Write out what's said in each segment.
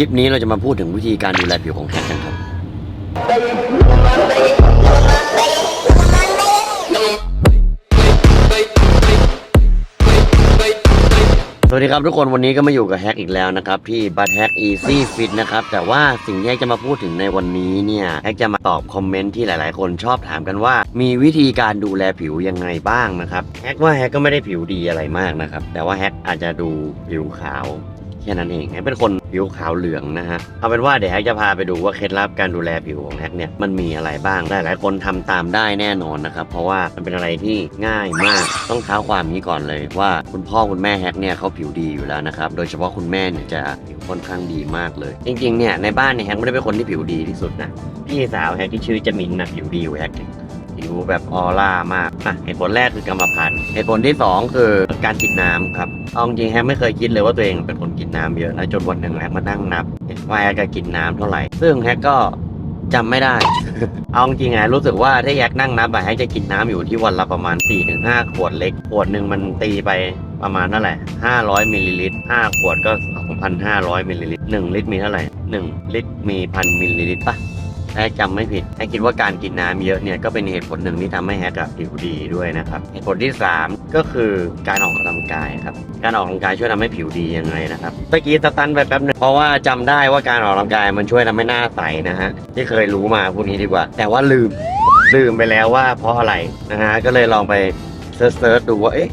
ลิปนี้เราจะมาพูดถึงวิธีการดูแลผิวของแฮกกันครับ สวัสดีครับทุกคนวันนี้ก็มาอยู่กับแฮกอีกแล้วนะครับ ที่บัตแฮก Easy Fit นะครับ แต่ว่าสิ่งที่แฮกจะมาพูดถึงในวันนี้เนี่ยแฮกจะมาตอบคอมเมนต์ที่หลายๆ คนชอบถามกันว่า มีวิธีการดูแลผิวยังไงบ้างนะครับแฮกว่าแฮกก็ไม่ได้ผิวดีอะไรมากนะครับ แต่ว่าแฮกอาจจะดูผิวขาว แค่นั้นเองแฮกเป็นคนผิวขาวเหลืองนะฮะเอาเป็นว่าเดี๋ยวแฮกจะพาไปดูว่าเคล็ดลับการดูแลผิวของแฮกเนี่ยมันมีอะไรบ้างหลายๆคนทำตามได้แน่นอนนะครับเพราะว่ามันเป็นอะไรที่ง่ายมากต้องเท้าความนี้ก่อนเลยว่าคุณพ่อคุณแม่แฮกเนี่ยเขาผิวดีอยู่แล้วนะครับโดยเฉพาะคุณแม่เนี่ยจะผิวค่อนข้างดีมากเลย จริงๆเนี่ยในบ้านเนี่ยแฮกไม่ได้เป็นคนที่ผิวดีที่สุดนะพี่สาวแฮกที่ชื่อจมินนะผิวดีอยู่แฮกหนึ่ง ผิวแบบออร่ามากอะเหตุผลแรกคือกรรมพันธุ์เหตุผลที่สองคือการกินน้ำครับเอาจริงแฮกไม่เคยคิดเลยว่าตัวเองเป็นคนกินน้ำเยอะนะจนวันหนึ่งแฮกมานั่งนับเห็นว่าแฮกก็กินน้ำเท่าไหร่ ซึ่งแฮกก็จำไม่ได้ เอาจริงไงรู้สึกว่าถ้าแยกนั่งนับอะแฮกจะกินน้ำอยู่ที่วันละประมาณ 4-5 ขวดเล็ก ขวดหนึ่งมันตีไปประมาณเท่าไหร่500มิลลิลิตร5ขวดก็ 2,500มิลลิลิตร1ลิตรมีเท่าไหร่ 1 ลิตรมีพันมิลลิลิตรปะ ถ้าจำไม่ผิดแฮกคิดว่าการกินน้ำเยอะเนี่ยก็เป็นเหตุผลหนึ่งที่ทำให้แฮกผิวดีด้วยนะครับเหตุผลที่ 3 ก็คือการออกกำลังกายครับการออกกำลังกายช่วยทำให้ผิวดียังไงนะครับเมื่อกี้สตันไปแป๊บนึงเพราะว่าจำได้ว่าการออกกำลังกายมันช่วยทำให้หน้าใสนะฮะที่เคยรู้มาพูดนี้ดีกว่า แต่ว่าลืมลืมไปแล้วว่าเพราะอะไรนะฮะก็เลยลองไปเซิร์ชดูว่าเอ๊ะ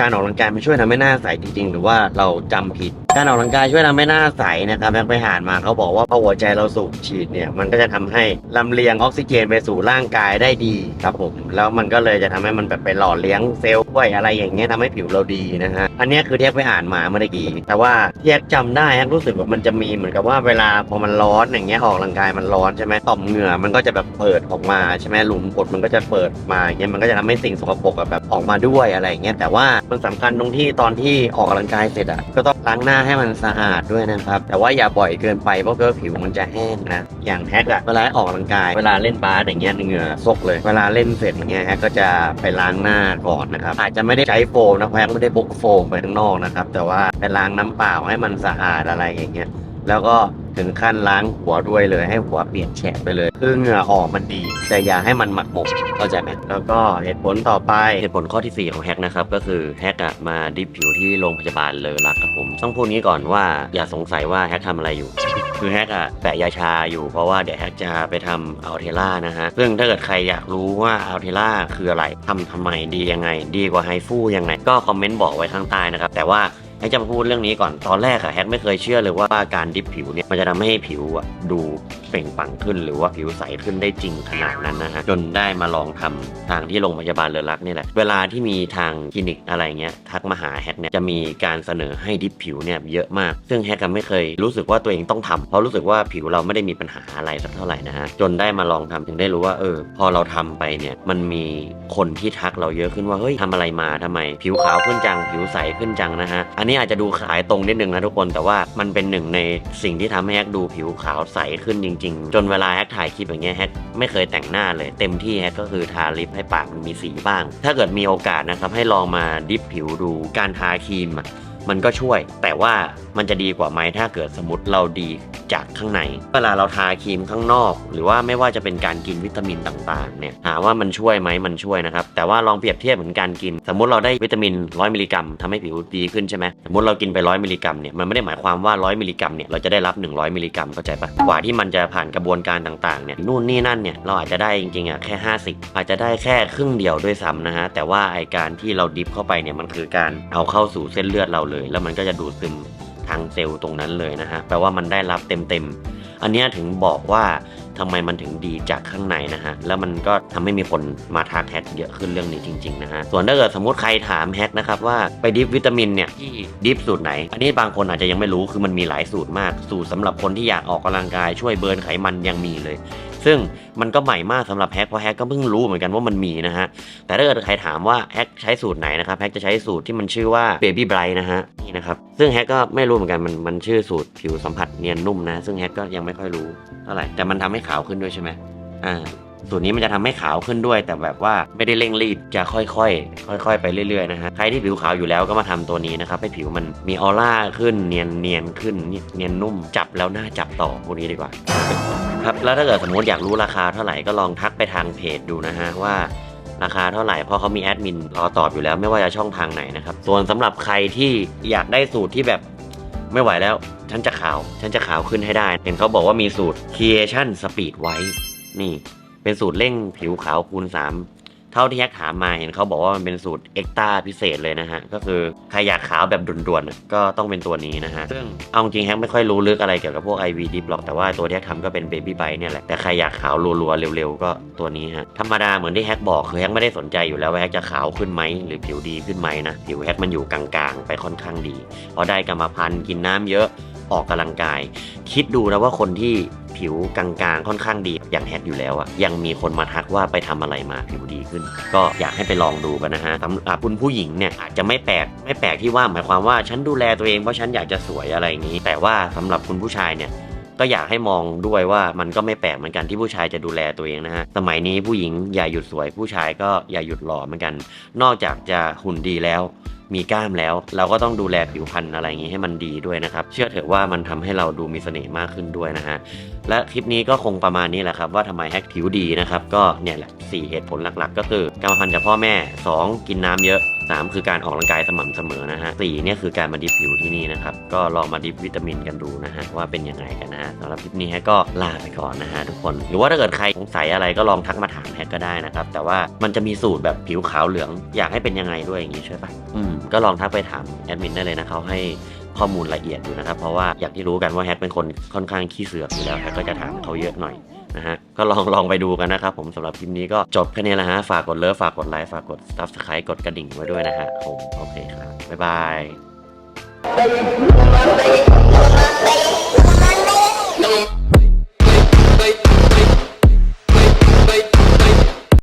การออกกำลังกายมันช่วยทำให้หน้าใสจริงๆ หรือว่าเราจำผิด การออกกำลังกายช่วยทำให้หน้าใสนะครับแบงค์ไปหานมาเขาบอกว่าพอหัวใจเราสูบฉีดเนี่ยมันก็จะทำให้ลำเลียงออกซิเจนไปสู่ร่างกายได้ดีครับผมแล้วมันก็เลยจะทำให้มันแบบไปหล่อเลี้ยงเซลล์ด้วยอะไรอย่างเงี้ยทำให้ผิวเราดีนะฮะอันนี้คือเทียกไปอ่านมาเมื่อกี้แต่ว่าเทียกจำได้แยกรู้สึกว่ามันจะมีเหมือนกับว่าเวลาพอมันร้อนอย่างเงี้ยออกกำลังกายมันร้อนใช่ไหมต่อมเหงื่อมันก็จะแบบเปิดออกมาใช่ไหมหลุมกดมันก็จะเปิดมาอย่างเงี้ยมันก็จะทำให้สิ่งสกปรกแบบออกมาด้วยอะไรอย่างเงี้ยแต่ว่ามันสำคัญตรงที่ตอนที่ออกกำลังกายเสร็จอะก็ต้องล้างหน้าให้มันสะอาดด้วยนะครับ แต่ว่าอย่าบ่อยเกินไปเพราะว่าผิวมันจะแห้งนะ อย่างแฮกอะเวลาออกกำลังกาย เวลาเล่นบาสอย่างเงี้ยเหงื่อซกเลย เวลาเล่นเสร็จอย่างเงี้ยแฮกก็จะไปล้างหน้าก่อนนะครับ อาจจะไม่ได้ใช้โฟมนะเพราะแฮกไม่ได้พกโฟมไปข้างนอกนะครับ แต่ว่าไปล้างน้ำเปล่าให้มันสะอาดอะไรอย่างเงี้ย แล้วก็ ถึงขั้นล้างหัวด้วยเลยให้หัวเปลี่ยกแฉะไปเลย คือเหงื่อออกมันดี แต่อย่าให้มันหมักหมมเข้าใจไหมแล้วก็เหตุผลต่อไปเหตุผลข้อที่ 4 ของแฮกนะครับ ก็คือแฮกอะมาดิฟผิวที่โรงพยาบาลเลอรักครับผม ต้องพูดนี้ก่อนว่าอย่าสงสัยว่าแฮกทำอะไรอยู่ คือแฮกอะแปะยาชาอยู่เพราะว่าเดี๋ยวแฮกจะไปทำอัลเทล่านะฮะซึ่งถ้าเกิดใครอยากรู้ว่าอัลเทล่าคืออะไรทำทำไมดียังไง ดีกว่าไฮฟูยังไง ก็คอมเมนต์บอกไว้ข้างใต้นะครับแต่ว่า แฮกจะมาพูดเรื่องนี้ก่อนตอนแรกอะแฮกไม่เคยเชื่อเลยว่าการดิฟผิวเนี่ยมันจะทำให้ผิวอะดูเปล่งปลั่งขึ้น หรือว่าผิวใสขึ้นได้จริงขนาดนั้นนะฮะจนได้มาลองทำทางที่โรงพยาบาลเลอรักนี่แหละเวลาที่มีทางคลินิกอะไรเงี้ยทักมาหาแฮกเนี่ยจะมีการเสนอให้ดิฟผิวเนี่ยเยอะมาก ซึ่งแฮกก็ไม่เคยรู้สึกว่าตัวเองต้องทำเพราะรู้สึกว่าผิวเราไม่ได้มีปัญหาอะไรสักเท่าไหร่นะฮะจนได้มาลองทำถึงได้รู้ว่าเออ พอเราทำไปเนี่ยมันมีคนที่ทักเราเยอะขึ้นว่าเฮ้ยทำอะไรมาทำไม ผิวขาวขึ้นจังผิวใสขึ้นจังนะฮะอันนี้อาจจะดูขายตรงนิดนึงนะทุกคนแต่ว่ามันเป็นหนึ่งในสิ่งที่ทำให้แฮกดูผิวขาวใสขึ้นจริง ๆ จนเวลาแฮกถ่ายคลิปอย่างเงี้ยแฮกไม่เคยแต่งหน้าเลย เต็มที่แฮกก็คือทาลิปให้ปากมันมีสีบ้าง ถ้าเกิดมีโอกาสนะครับให้ลองมาดิฟผิวดูการทาครีมอะ มันก็ช่วย แต่ว่ามันจะดีกว่าไหมถ้าเกิดสมมติเราดีจากข้างใน เวลาเราทาครีมข้างนอก หรือว่าไม่ว่าจะเป็นการกินวิตามินต่างๆเนี่ยถาว่ามันช่วยไหมมันช่วยนะครับ แต่ว่าลองเปรียบเทียบเหมือนการกิน สมมติเราได้วิตามิน 100 มิลลิกรัมทำให้ผิวดีขึ้นใช่ไหมสมมติเรากินไป 100 มิลลิกรัมเนี่ยมันไม่ได้หมายความว่า 100 มิลลิกรัมเนี่ยเราจะได้รับ 100 มิลลิกรัมเข้าใจปะกว่าที่มันจะผ่านกระบวนการต่างๆเนี่ยนู่นนี่นั่นเนี่ยเราอาจจะได้จริงๆอะแค่ 50 อาจจะได้แค่ครึ่งเดียวด้วยซ้ำนะฮะแต่ว่าไอการที่เราดิฟเข้าไปเนี่ยมันคือการเอาเข้าสู่เส้นเลือดเราเลย แล้วมันก็จะดูดซึมทางเซลล์ตรงนั้นเลยนะฮะแปลว่ามันได้รับเต็มๆ อันนี้ถึงบอกว่าทำไมมันถึงดีจากข้างในนะฮะ แล้วมันก็ทำให้มีคนมาทักแฮกเยอะขึ้นเรื่องนี้จริงๆนะฮะ ส่วนถ้าเกิดสมมติใครถามแฮกนะครับว่าไปดิฟวิตามินเนี่ยที่ดิฟสูตรไหน อันนี้บางคนอาจจะยังไม่รู้คือมันมีหลายสูตรมาก สูตรสำหรับคนที่อยากออกกำลังกายช่วยเบิร์นไขมันยังมีเลย ซึ่งมันก็ใหม่มากสำหรับแฮกเพราะแฮกก็เพิ่งรู้เหมือนกันว่ามันมีนะฮะ แต่ถ้าเกิดใครถามว่าแฮกใช้สูตรไหนนะครับแฮกจะใช้สูตรที่มันชื่อว่า Baby Bright นะฮะนี่นะครับ ซึ่งแฮกก็ไม่รู้เหมือนกันมันมันชื่อสูตรผิวสัมผัสเนียนนุ่มนะ ซึ่งแฮกก็ยังไม่ค่อยรู้เท่าไหร่แต่มันทำให้ขาวขึ้นด้วยใช่ไหมอ่าสูตรนี้มันจะทำให้ขาวขึ้นด้วย แต่แบบว่าไม่ได้เร่งรีบจะค่อยๆ ค่อย ๆ ไปเรื่อยๆนะฮะใครที่ผิวขาวอยู่แล้วก็มาทำตัวนี้นะครับให้ผิวมันมีออร่าขึ้นเนียนเนียนขึ้นเนียนนุ่มจับแล้วน่าจับต่อพวกนี้ดีกว่า ครับแล้วถ้าเกิดสมมติอยากรู้ราคาเท่าไหร่ก็ลองทักไปทางเพจดูนะฮะว่าราคาเท่าไหร่เพราะเขามีแอดมินรอตอบอยู่แล้วไม่ว่าจะช่องทางไหนนะครับส่วนสำหรับใครที่อยากได้สูตรที่แบบไม่ไหวแล้ว ฉันจะขาว ฉันจะขาวขึ้นให้ได้ เห็นเขาบอกว่ามีสูตร Creation Speed ไว้ นี่ เป็นสูตรเร่งผิวขาวคูณ 3 เท่าที่แฮกถามมาเห็นเขาบอกว่ามันเป็นสูตรเอ็กต้าพิเศษเลยนะฮะ ก็คือใครอยากขาวแบบด่วนๆน่ะก็ต้องเป็นตัวนี้นะฮะ ซึ่งเอาจริงแฮกไม่ค่อยรู้ลึกอะไรเกี่ยวกับพวก IV Dip หรอก แต่ว่าตัวที่แฮกทำก็เป็น Baby Bite เนี่ยแหละ แต่ใครอยากขาวรัวๆ เร็วๆ ก็ตัวนี้ฮะ ธรรมดาเหมือนที่แฮกบอกคือแฮกไม่ได้สนใจอยู่แล้วว่าแฮกจะขาวขึ้นไหมหรือผิวดีขึ้นไหมนะผิวแฮกมันอยู่กลางๆ ไปค่อนข้างดีพอได้กรรมพันธุ์กินน้ำเยอะออกกำลังกาย คิดดูนะว่าคนที่ ผิวกลางๆ ค่อนข้างดีอย่างแฮกอยู่แล้วอะยังมีคนมาทักว่าไปทำอะไรมาผิวดีขึ้น ก็อยากให้ไปลองดูกันนะฮะสำหรับคุณผู้หญิงเนี่ยอาจจะไม่แปลกไม่แปลกที่ว่าหมายความว่าฉันดูแลตัวเองเพราะฉันอยากจะสวยอะไรอย่างนี้ แต่ว่าสำหรับคุณผู้ชายเนี่ยก็อยากให้มองด้วยว่ามันก็ไม่แปลกเหมือนกันที่ผู้ชายจะดูแลตัวเองนะฮะ สมัยนี้ผู้หญิงอย่าหยุดสวย ผู้ชายก็อย่าหยุดหล่อเหมือนกัน นอกจากจะหุ่นดีแล้วมีกล้ามแล้ว เราก็ต้องดูแลผิวพรรณอะไรอย่างนี้ให้มันดีด้วยนะครับ เชื่อเถอะว่ามันทำให้เราดูมีเสน่ห์มากขึ้นด้วยนะฮะและคลิปนี้ก็คงประมาณนี้แหละครับ ว่าทำไมแฮกผิวดีนะครับ ก็เนี่ยแหละ4เหตุผลหลักๆ ก็คือกรรมพันธุ์จากพ่อแม่ 2 กินน้ำเยอะ 3 คือการออกกำลังกายสม่ำเสมอนะฮะ4เนี่ยคือการมาดิฟผิวที่นี่นะครับ ก็ลองมาดิฟวิตามินกันดูนะฮะว่าเป็นยังไงกันนะฮะสำหรับคลิปนี้แฮกก็ลาไปก่อนนะฮะทุกคน หรือว่าถ้าเกิดใครสงสัยอะไรก็ลองทักมาถามแฮกก็ได้นะครับแต่ว่ามันจะมีสูตรแบบผิวขาวเหลือง อยากให้เป็นยังไงด้วยอย่างนี้ใช่ปะอืมก็ลองทักไปถามแอดมินได้เลยนะเขาให้ ข้อมูลละเอียดอยู่นะครับ เพราะว่าอย่างที่รู้กันว่าแฮกเป็นคนค่อนข้างขี้เสือกอยู่แล้วแฮกก็จะถามเขาเยอะหน่อยนะฮะก็ลองลองไปดูกันนะครับผมสำหรับคลิปนี้ก็จบแค่นี้แหละฮะ ฝากกดเลิฟฝากกดไลค์ฝากกดซับสไครต์กดกระดิ่งไว้ด้วยนะฮะผมโอเคครับ บ๊ายบาย Baby,